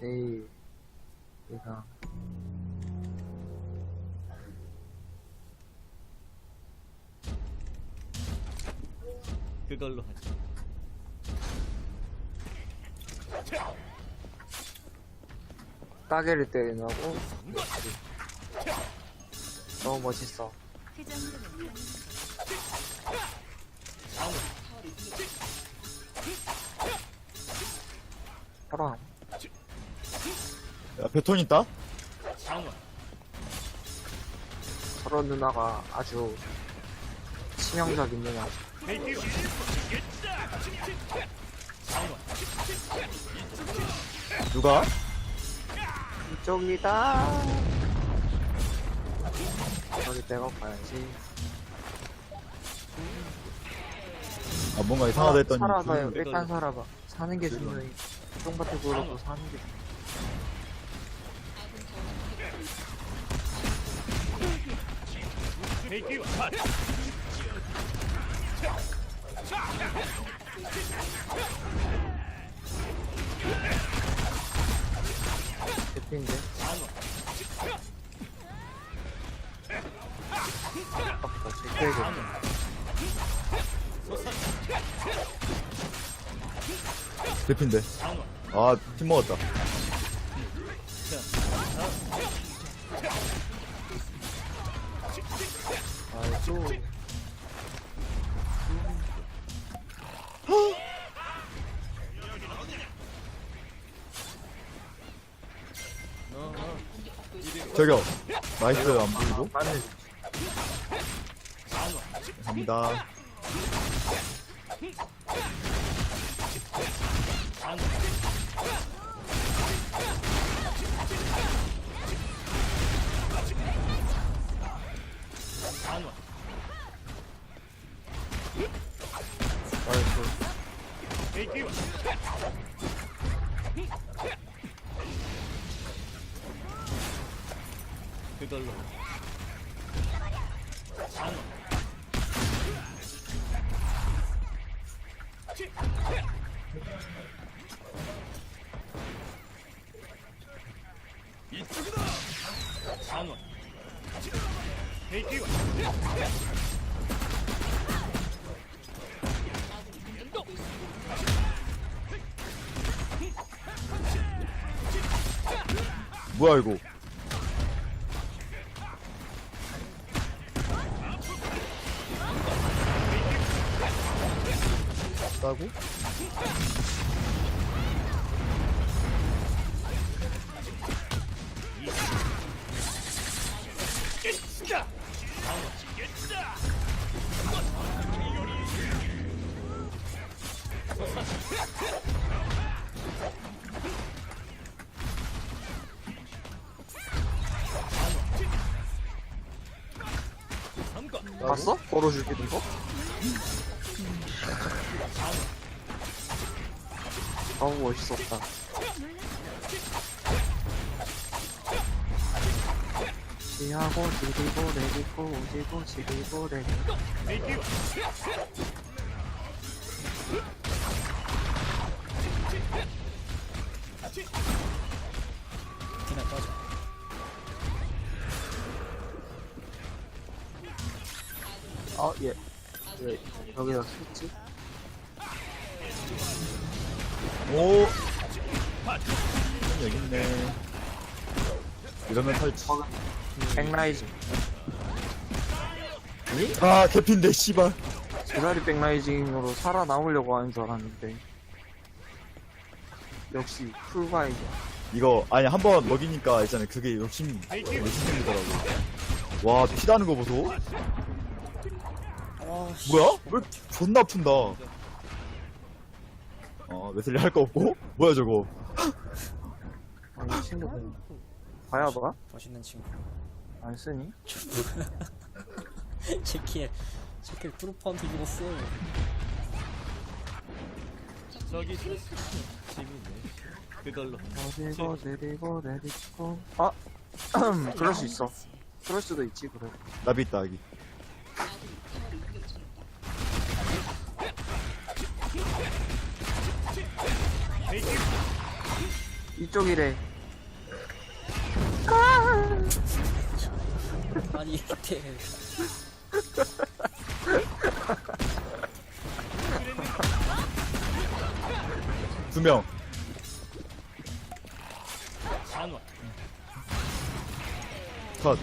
내일 내가 그걸로 하지. 따개를 때리느라고? 너무 멋있어. 그 정도는 사랑 야, 배톤 있다? 장원. 저런 누나가 아주 치명적인 누나 누가? 이쪽이다 저기 빼고 가야지 아, 뭔가 이상하다 했더니. 살아봐요 그- 일단 살아봐 사는 게 중요해 똥밭에 굴러도 사는 게 대피인데? 아깝다. 제껴야겠네 대핀데. 아, 팀 먹었다. 아이고 저기요. 나이스, 안 보이고. 마늘 갑니다. 나이스 그걸로. 이쪽이다. 장원. 대기와. 뭐야, 이거. 따고? 봤어? 걸어 죽이는 거? 너무 멋있었다. 지하고 지리고 내리고 오지고 지리고 내리고 그냥 빠져. 어, 예. 예. 여기다 스 오! 여기 있네. 이러면 탈지. 백라이징. 아, 개핀데, 씨발. 제자리 백라이징으로 살아남으려고 하는 줄 알았는데. 역시 풀바이야. 이거, 아니, 한 번 먹이니까 있잖아요. 그게 욕심, 욕심 생기더라고. 와, 피다는 거 보소? 뭐야? 왜 이렇게 존나 아픈다. 어, 웨슬리 할 거 없고? 뭐야, 저거. 아니, 친구들. 봐야 봐? 멋있는 친구. 안 쓰니? 체키에, 체키에 프로파운드 입었어. 저기 있어. 재밌네. 그걸로. 어디고 내리고 내리고. 아! 그럴 수 있어. 그럴 수도 있지, 그래. 나비 있다, 여기. 이쪽이래. 아니 이렇게 두 명. 컷.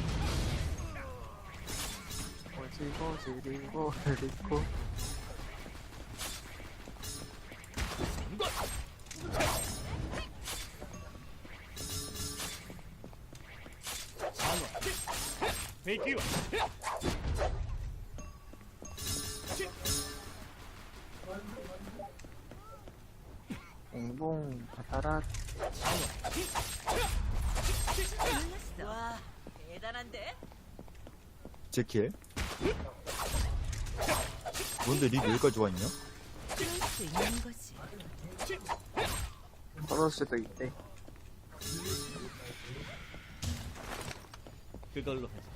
어지고 지리고 내리고. 회귀와 봉봉 바다라. 와, 대단한데? 제키에. 뭔데 립 여기까지 와 있냐? 그럴 수 있는 거지. 떨어질 수도 있대. 그걸로 하자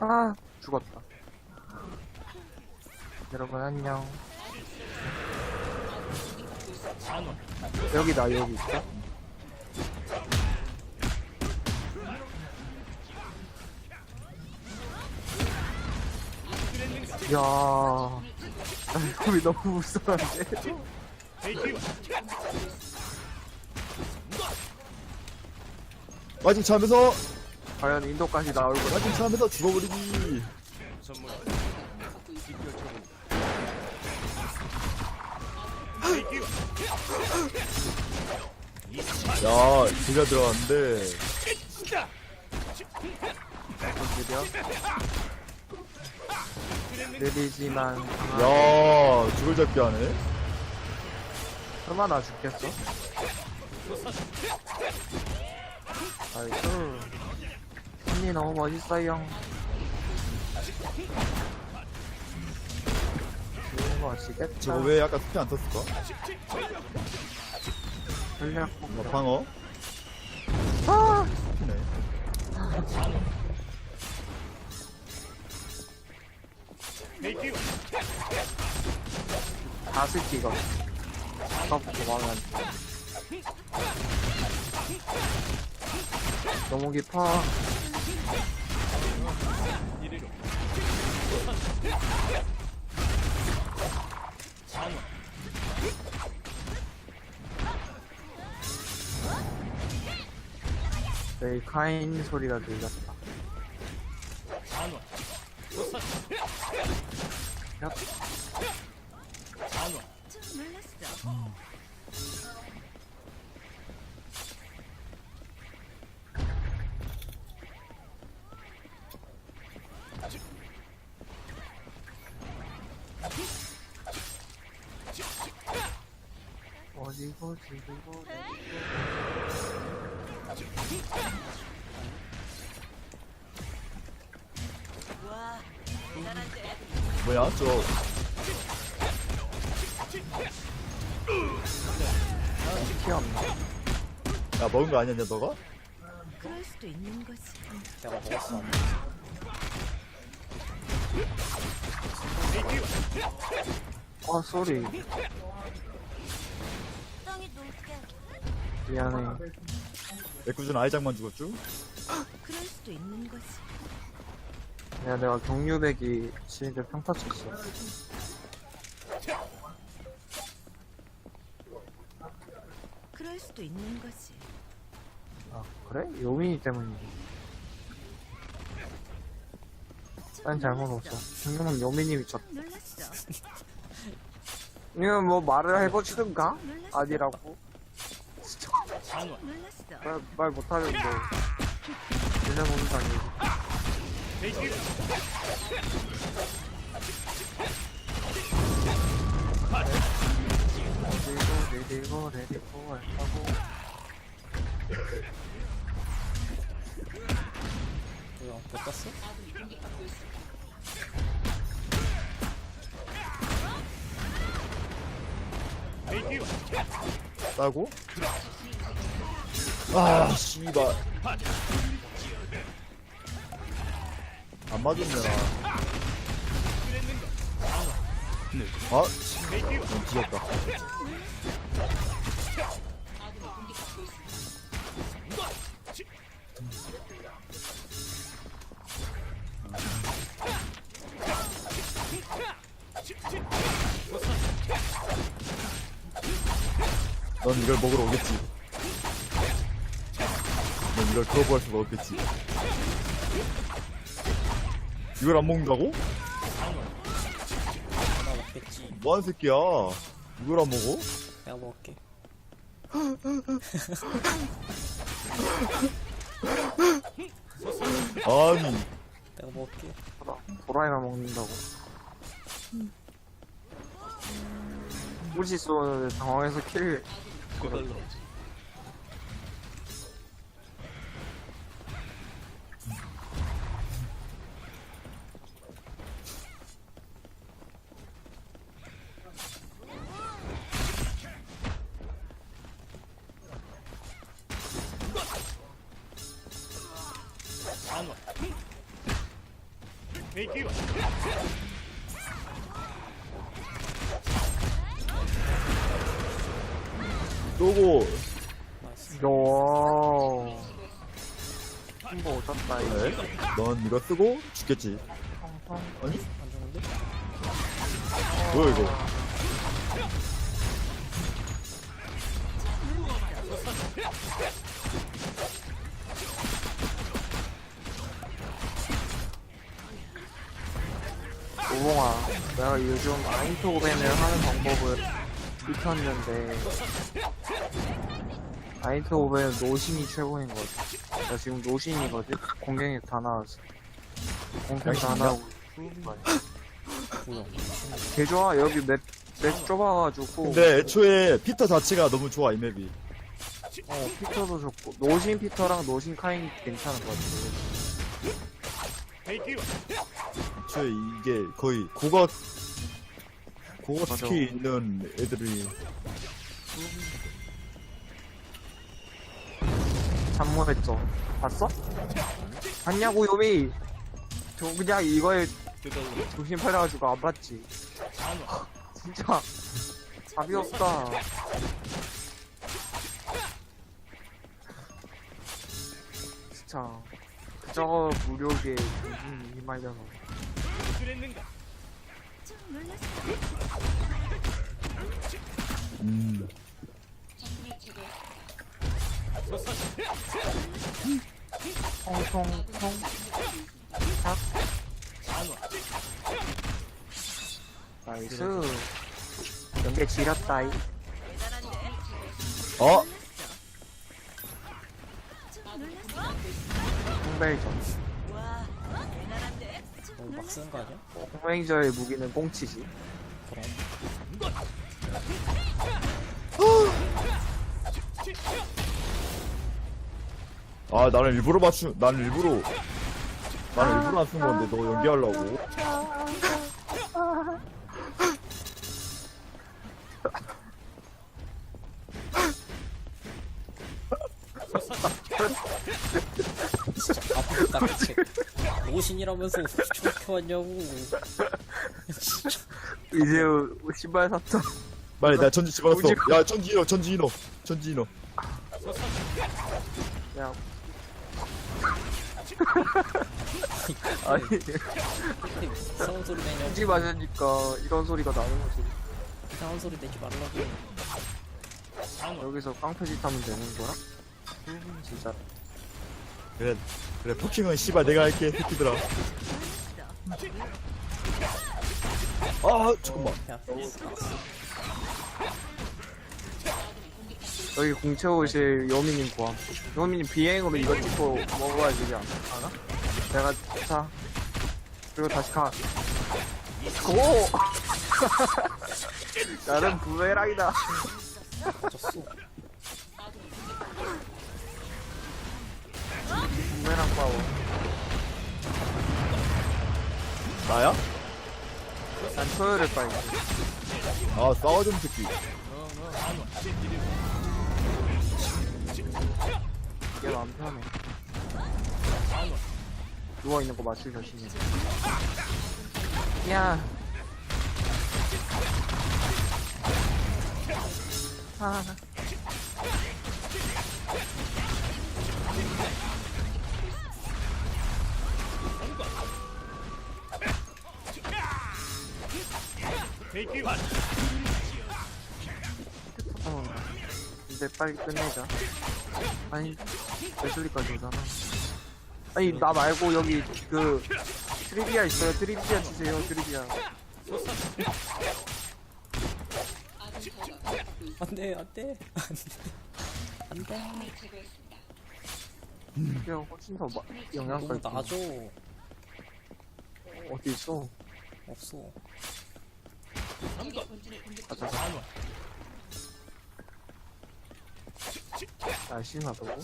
아 죽었다. 여러분 안녕. 여기다 여기 있다. 야, 우리 너무 무서운데. 마징 차면서 과연 인도까지 나올 거야? 마징 차면서 죽어버리기. 야, 제가 들어갔는데. 느려. 느리지만. 야, 죽을 잡기 하네. 얼마나 죽겠어? 아이고. 언니 너무 멋있어요. 좋은. 저거 왜 아까 스피 안 떴을까? 전략 뭐, 방어? 아! 네. 회귀와 다스키가. 아까부터 마음에 안 들어. 너무 깊어. 이리로 찬원 내 카인 소리가 들렸다. 찬원 소산 야, 찬원 좀 놀랐어. 지고 와, 대단한데? 뭐야, 저. 피 없나? 야, 먹은 거 아니었냐, 너가? 그럴 수도 있는 거지. 내가 먹었어 아 쏘리 미안해 애꿎은 아이작만 죽었죠? 그럴 수도 있는 거지. 내가 내가 경유백이 지인들 평타 쳤어 그럴 수도 있는 거지. 아 그래? 요민이 때문이지 난 잘못 없어 요민님이 쳤 놀랐어. 이건 뭐 말을 해보시든가? 아니라고. 말, 말 들려보는 거 아니지 회귀와 어디고 내리고 내리고 할까고 뭐야 못 갔어? 따고? 아, 씨발. 안 맞았네, 나. 아, 난 뒤졌다. 넌 이걸 먹으러 오겠지. 넌 이걸 거부할 수가 없겠지. 이걸 안 먹는다고? 하나 먹겠지. 뭐하는 새끼야? 이걸 안 먹어? 내가 먹을게. 아니, 내가 먹을게. 도라이만 먹는다고. 무시 쏘는데 당황해서 킬. 그걸로. 단원 대기와 쏘고, 나이스. 요. 한번 오셨다, 이거. 네. 넌 이거 쓰고 죽겠지. 아니? 뭐야, 이거? 오봉아, 내가 요즘 아인토벤을 하는 방법을 익혔는데, 아인토벤은 노신이 최고인 거지. 나 지금 노신이거든? 공격력 다 나왔어. 공격 다 나오고. 개 좋아, 여기 맵, 맵 좁아가지고. 근데 애초에 피터 자체가 너무 좋아, 이 맵이. 어, 피터도 좋고. 노신 피터랑 노신 카인 괜찮은 것 같아. 애초에 이게 거의 고각, 맞아. 스킬 있는 애들이. 잠모했죠. 봤어? 봤냐고, 요미! 저 그냥 이거에 조심 팔려가지고 안 봤지. 진짜 답이 없다. 진짜 그저 무력에 정신이 휘말려서 그랬는가 좀 놀랐어. 통통통 단원 나이스 연계 지렸다이 어? 홍벨전 너무 막. 쓰는 거 아니야? 홍벨저의 무기는 꽁치지 아, 나는 일부러 맞추, 나는 일부러, 나는 일부러 안쓴 건데, 너 연기하려고. 딱 대체. 모신이라면서 저렇게 왔냐고. 이제 신발 샀다 빨리, 나 전지 집어넣었어. 오직- 야, 전지 인어, 전지 인어. 전지 인어. 야 아니 이상한 소리 내냐고. 굳이 맞으니까 이런 소리가 나는 거지 이상한 소리 내지 말라고. 여기서 깡패짓 하면 되는 거야? 진짜 그래, 그래, 포킹은 씨발 내가 할게, 새끼들아. 아, 잠깐만. 야, 여기 공채우실 요미님 구함. 요미님 비행으로 이거 찍고 먹어야 되지 않- 않아? 내가 자 그리고 다시 가. 고! 나름 부메랑이다. 졌어. 부메랑 파워. 나야? 난 토요일에 빨리. 아, 싸워준 새끼. 마음 편해. 누워 있는 거 맞출 자신이. 야, 아, Take you. 이제 빨리 끝내자. 아니, 웨슬리까지 오잖아. 아니, 나 말고 여기 그, 트리비아 있어요. 트리비아 주세요, 트리비아. 안돼 안돼 안돼 안돼 트리비아 훨씬 더 마, 영양가 너무 있고. 나줘 어디 있어? 없어 가자. 날씬하다고?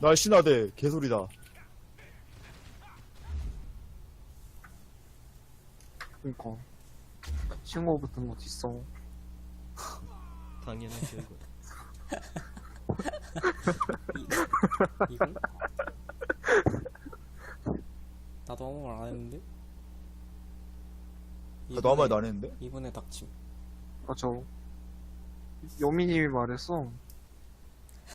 날씬하대 개소리다 그니까. 신고 붙은 곳 있어. 당연한 결과. 이거? 나도 아무 말 안 했는데 나도 아무 말도 안 했는데 이번에 닥침 맞아. 요미님이 말했어.